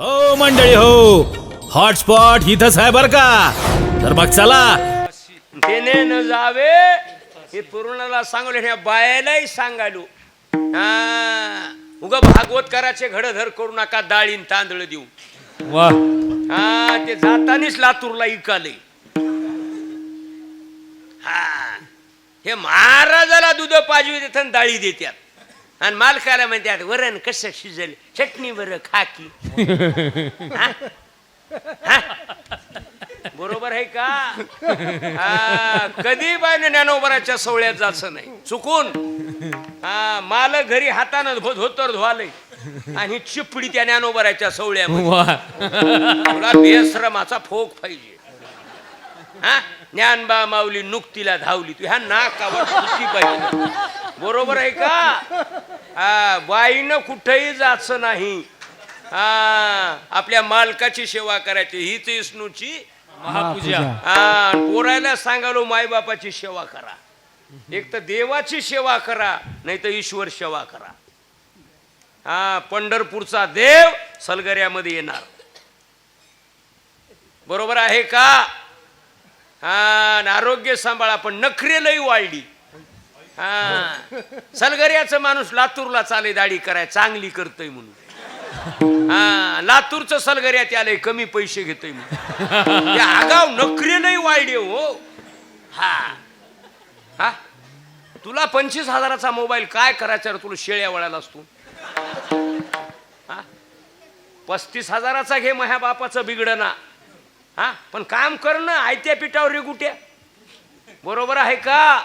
हो मंडळी हो. हॉटस्पॉट इथंच आहे बर का? तर मग चला. देणे न जावे हे पूर्णाला सांगलो ह्या बायालाही सांगालो हा उगा भागवत कराचे घडधर करू नका डाळीन तांदळ देऊ वा. हा ते जातानीच लातूरला इकाले. हा हे महाराजाला दूध पाजवी देतात डाळी देतात आणि मालकाला म्हणतात वरण कसं शिजल? चटणी बर खाकी हा? हा? बरोबर आहे का? हा, कधी बायने ज्ञानोबराच्या सवळ्यात जायचं नाही. चुकून. हा माल घरी हातानं धो धोतर धुवालय. आणि चिपडी त्या ज्ञानोबराच्या सवळ्यामध्ये वा. तुला बेश्रमाचा फोक पाहिजे. हा? ज्ञानबा माऊली नुकतीला धावली. तू ह्या नाकावर सुट्टी पाहिजे. बरोबर आहे का? हा बाईनं कुठेही जायचं नाही. हा आपल्या मालकाची सेवा करायची हीच विष्णूची महापूजा. हा पोरायला सांगालो मायबापाची सेवा करा. एक तर देवाची सेवा करा नाही तर ईश्वर सेवा करा. हा पंढरपूरचा देव सलगऱ्यामध्ये येणार. बरोबर आहे का? हा आरोग्य सांभाळा पण नखरे लई वाढली. हा. सलगऱ्याचं माणूस लातूरला चाले दाढी कराय चांगली करतोय म्हणून. हा लातूरचं सलगर्यात आलंय कमी पैसे घेतोय म्हणून. ते आगाव नखरे नाही वाढले हो. हा. हा? तुला पंचवीस हजाराचा मोबाईल काय करायचा तुला शेळ्या वळायला असतो? हा? पस्तीस हजाराचा घे माझ्या बापाचं बिघडना हा? पण काम कर ना आयत्या पिठावर रेगुट्या बरोबर आहे का?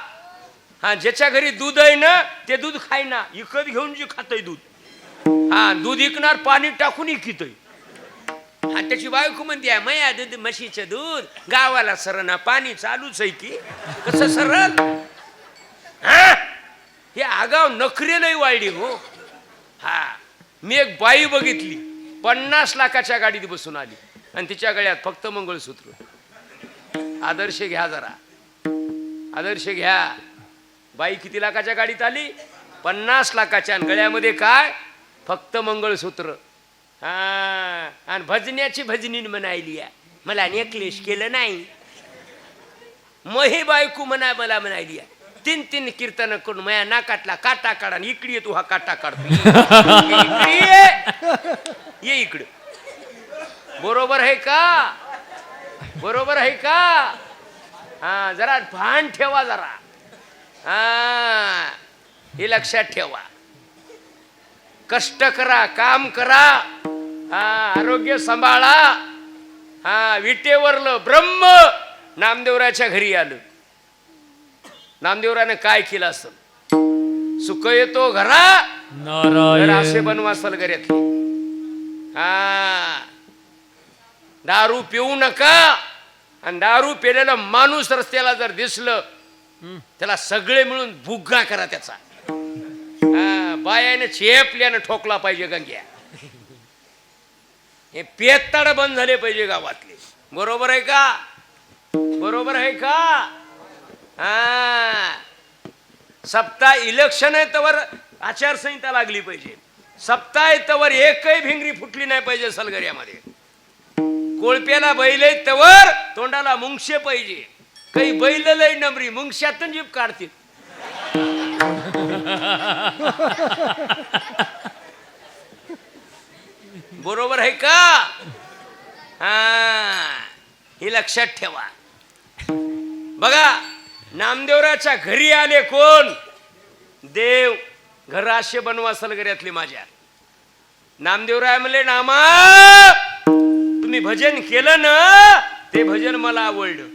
हा ज्याच्या घरी दूध आहे ना ते दूध खाय ना. इकत घेऊन जे खातय दूध. हा दूध इकणार पाणी टाकून इकितय. हा त्याची बायको म्हणते मया दूध म्हशीचं दूध गावाला सरना पाणी चालूच आहे की. कसं सरल हे? आगाव नखरे नाही वाढली हो हा मी एक बाई बघितली पन्नास लाखाच्या गाडीत बसून आली. आणि तिच्या गळ्यात फक्त मंगळसूत्र. आदर्श घ्या जरा. आदर्श घ्या. बाई किती लाखाच्या गाडीत आली? पन्नास लाखाच्या. आणि गळ्यामध्ये काय? फक्त मंगळसूत्र. हा आणि भजन्याची भजनीन म्हणायली आहे. मला नेकलेश केलं नाही. मग हे बायको म्हणा मला म्हणायली आहे. तीन तीन कीर्तन करून माया नाकातला काटा काढा आणि इकडे ये तू हा काटा काढतो. ये ये. ये इकडे. बरोबर आहे का? बरोबर आहे का? हा जरा भान ठेवा जरा. हा हे लक्षात ठेवा. कष्ट करा काम करा हा आरोग्य सांभाळा हा विटेवरलं ब्रह्म नामदेवराच्या घरी आलं. नामदेवरानं काय केलं असं सुख येतो घरा तर असे नारायण बनवा सलगऱ्यातले हा दारू पिऊ नका आणि दारू पिलेला माणूस रस्त्याला जर दिसलं त्याला सगळे मिळून भुग्गा करा त्याचा. हा, बायाने चेपल्यानं ठोकला पाहिजे गंग्या. हे पेताड बंद झाले पाहिजे गावातले. बरोबर आहे का? बरोबर आहे का? हा. सप्ताह इलेक्शन आहे तर आचारसंहिता लागली पाहिजे. सप्ताह तवर एकही भिंगरी फुटली नाही पाहिजे सलगऱ्यामध्ये. कोळप्याला बैल तवर तोंडाला मुंगशे पाहिजे. काही बैल लय नमरी मग शातन जीप काढतील. बरोबर आहे का? हा हे लक्षात ठेवा. बघा नामदेवराच्या घरी आले कोण? देव घराशे बनवा सलगऱ्यातले माझ्या. नामदेवराय म्हणले नामा तुम्ही भजन केलं ना ते भजन मला आवडलं.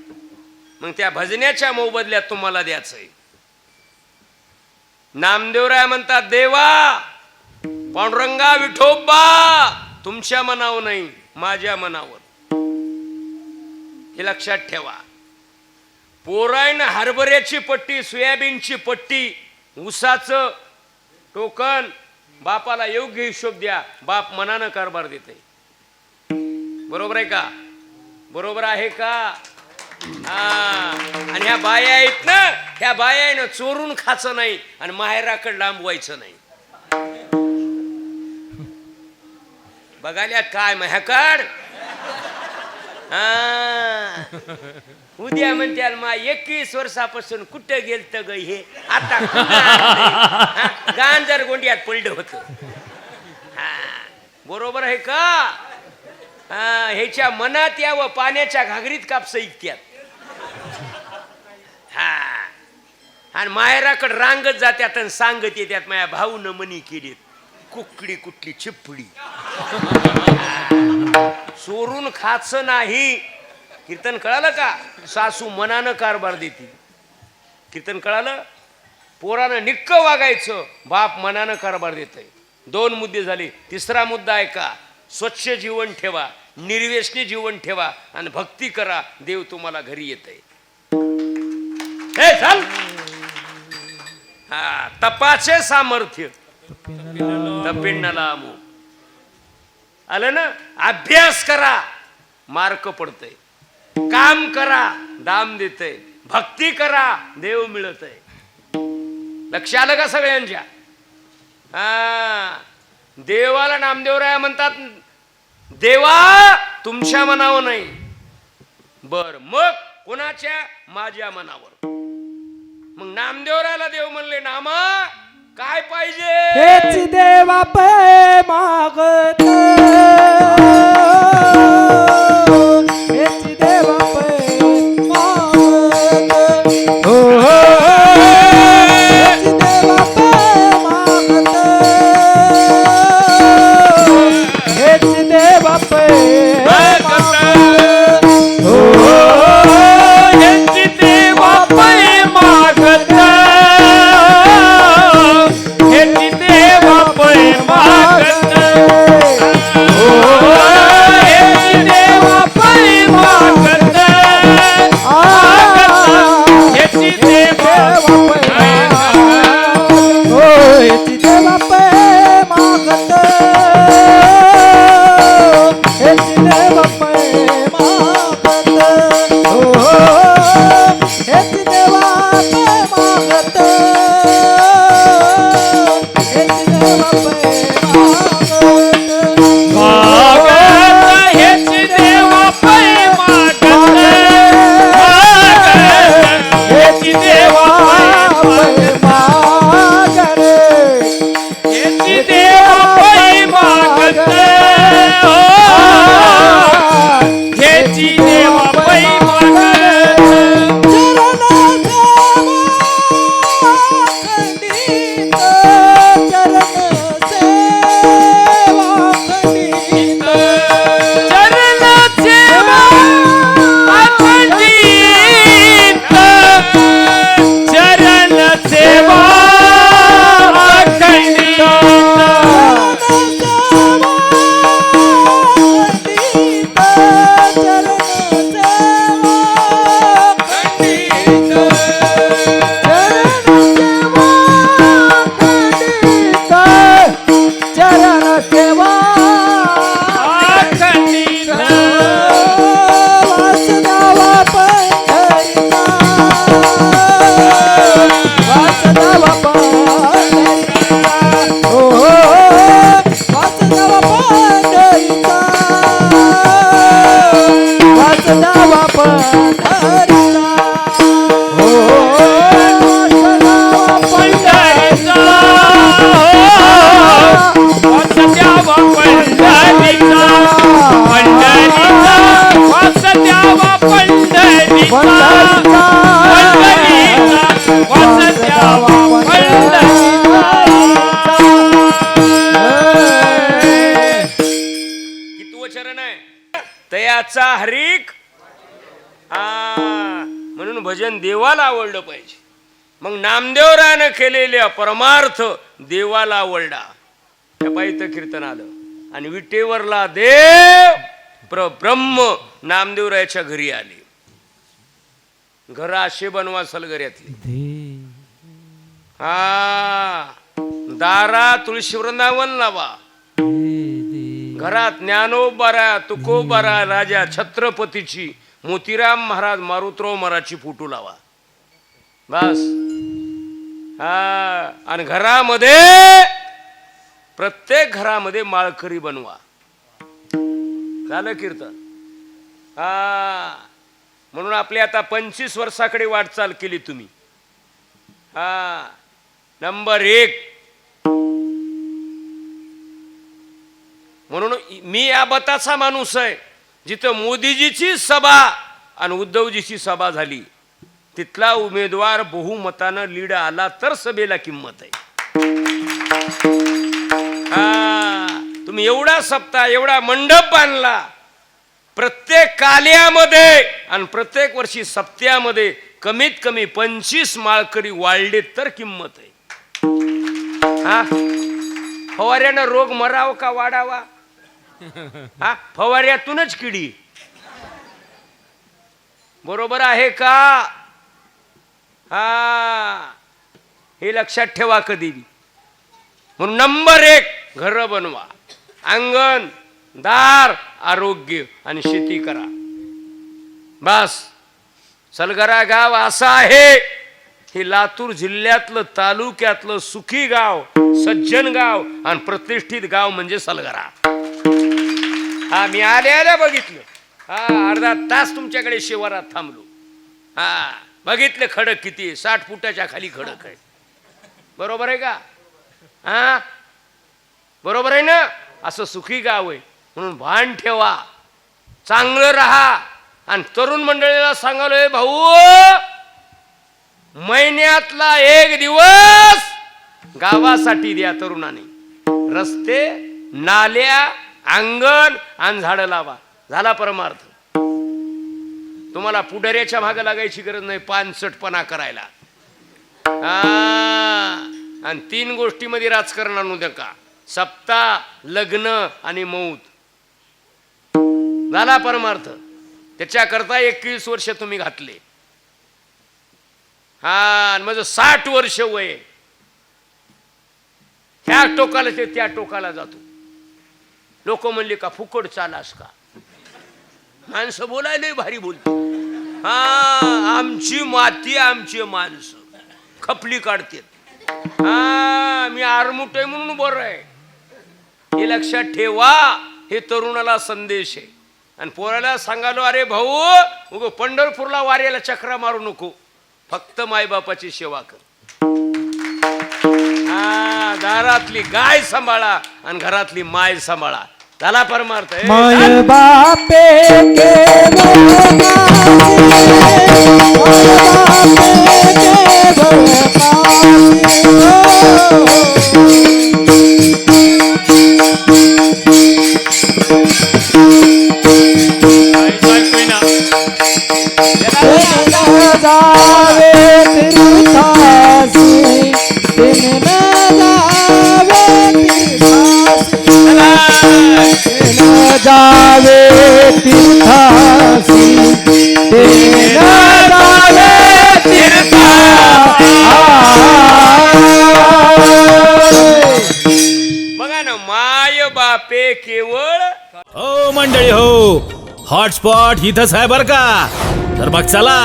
मग त्या भजण्याच्या मोबदल्यात तुम्हाला द्यायचंय. नामदेवराय म्हणतात देवा पांडुरंगा विठोबा तुमच्या मनावर नाही माझ्या मनावर. हे लक्षात ठेवा. पोरायनं हरभऱ्याची पट्टी सोयाबीनची पट्टी उसाचं टोकन बापाला योग्य हिशोब द्या बाप मनानं कारभार देते बरोबर आहे का? बरोबर आहे का? हा. आणि ह्या बाया आहेत ना ह्या बाया आहे ना चोरून खायचं नाही आणि माहेराकडे लांबवायचं नाही. बघाल्या काय म्याकाड उद्या म्हणत्याल मा एकवीस वर्षापासून कुठं गेलत ग हे? आता गांजर गोंडियात पडलं होत. बरोबर आहे का? हा, ह्याच्या मनात यावं पाण्याच्या घागरीत कापसं इतक्यात. हा. आणि मायराकडे रांगत जात्यात आणि सांगत येत्यात माझ्या न मनी केलीत. कुकडी कुठली चिपडी. चोरून खाच नाही. कीर्तन कळालं का? सासू मनानं कारभार देते. कीर्तन कळालं? पोरानं निक्क वागायचं. बाप मनानं कारभार देत दोन मुद्दे झाले. तिसरा मुद्दा ऐका. स्वच्छ जीवन ठेवा. निर्व्यसनी जीवन ठेवा. आणि भक्ती करा. देव तुम्हाला घरी येत हे चाल. हा तपाचे सामर्थ्य. तपिंडला मो आलं ना? अभ्यास करा. मार्क पडतय. काम करा. दाम देतय. भक्ती करा. देव मिळत आहे लक्ष आलं का सगळ्यांच्या? हा. देवाला नामदेवराया म्हणतात देवा तुमच्या मनावर नाही. बर मग कोणाच्या? माझ्या मनावर. नामदेवराला देव म्हणले नामा काय पाहिजे? देवा पे मागत. देवाला आवडलं पाहिजे. मग नामदेवरानं केलेल्या परमार्थ देवाला आवडला. त्या कीर्तन आलं. आणि विटेवरला देव प्र ब्रह्म नामदेवरायाच्या घरी आले. घर असे बनवा सलगऱ्यातले. हा दारा तुळशी वृंदावन लावा. घरात ज्ञानोबारा तुकोबारा राजा छत्रपतीची मोतीराम महाराज मारुतराव महाराजची फोटो लावा. बस. हा आणि घरामध्ये प्रत्येक घरामध्ये माळकरी बनवा. झालं कीर्तन? हा. म्हणून आपली आता पंचवीस वर्षाकडे वाटचाल केली तुम्ही. हा. नंबर एक. म्हणून मी या बताचा माणूस आहे. जिथं मोदीजीची सभा आणि उद्धवजीची सभा झाली तिथला उमेदवार बहुमतानं लीड आला तर सभेला किंमत आहे. हा तुम्ही एवढा सप्ताह एवढा मंडप बांधला. प्रत्येक काल्यामध्ये आणि प्रत्येक वर्षी सप्त्यामध्ये कमीत कमी पंचवीस माळकरी वाढले तर किंमत आहे. हा फवाऱ्यानं रोग मराव का वाढावा? हा फवाऱ्यातूनच किडी. बरोबर आहे का? हा हे लक्षात ठेवा कधी म्हणून नंबर एक घर बनवा. अंगण दार आरोग्य आणि शेती करा. बस. सलगरा गाव असं आहे. हे लातूर जिल्ह्यातलं तालुक्यातलं सुखी गाव सज्जन गाव आणि प्रतिष्ठित गाव म्हणजे सलगरा. हा मी आले आल्या बघितलं. हा अर्धा तास तुमच्याकडे शिवारात थांबलो. हा बघितलं खडक किती साठ फुटाच्या खाली खडक आहे. बरोबर आहे का? हा? बरोबर आहे ना? असं सुखी गाव आहे. म्हणून भान ठेवा. चांगलं राहा. आणि तरुण मंडळीला सांगालोय भाऊ महिन्यातला एक दिवस गावासाठी द्या तरुणाने. रस्ते नाल्या अंगण आणि झाडं लावा. झाला परमार्थ. तुम्हाला पुढऱ्याच्या भाग लागायची गरज नाही पानसटपणा करायला. आणि तीन गोष्टीमध्ये राजकारण आणू नका. सप्ताह लग्न आणि मौत. झाला परमार्थ. त्याच्याकरता एकवीस वर्ष तुम्ही घातले. हा म्हणजे माझं साठ वर्ष वय ह्या टोकाला ते त्या टोकाला जातो. लोक म्हणले का फुकट चालास का? माणसं बोलायला भारी बोलते हा आमची माती आमची माणसं. खपली काढतात. हा मी आरमुट आहे म्हणून बरं आहे. हे लक्षात ठेवा हे तरुणाला संदेश आहे. आणि पोराला सांगालो अरे भाऊ उग पंढरपूरला वाऱ्याला चक्रा मारू नको. फक्त मायबापाची सेवा कर. दारातली गाय सांभाळा आणि घरातली माय सांभाळा. चला परमार्थ ए, माय बापे के बघा ना माय बापे केवळ हो मंडळी हो. हॉटस्पॉट इथंच आहे बर का. तर मग चला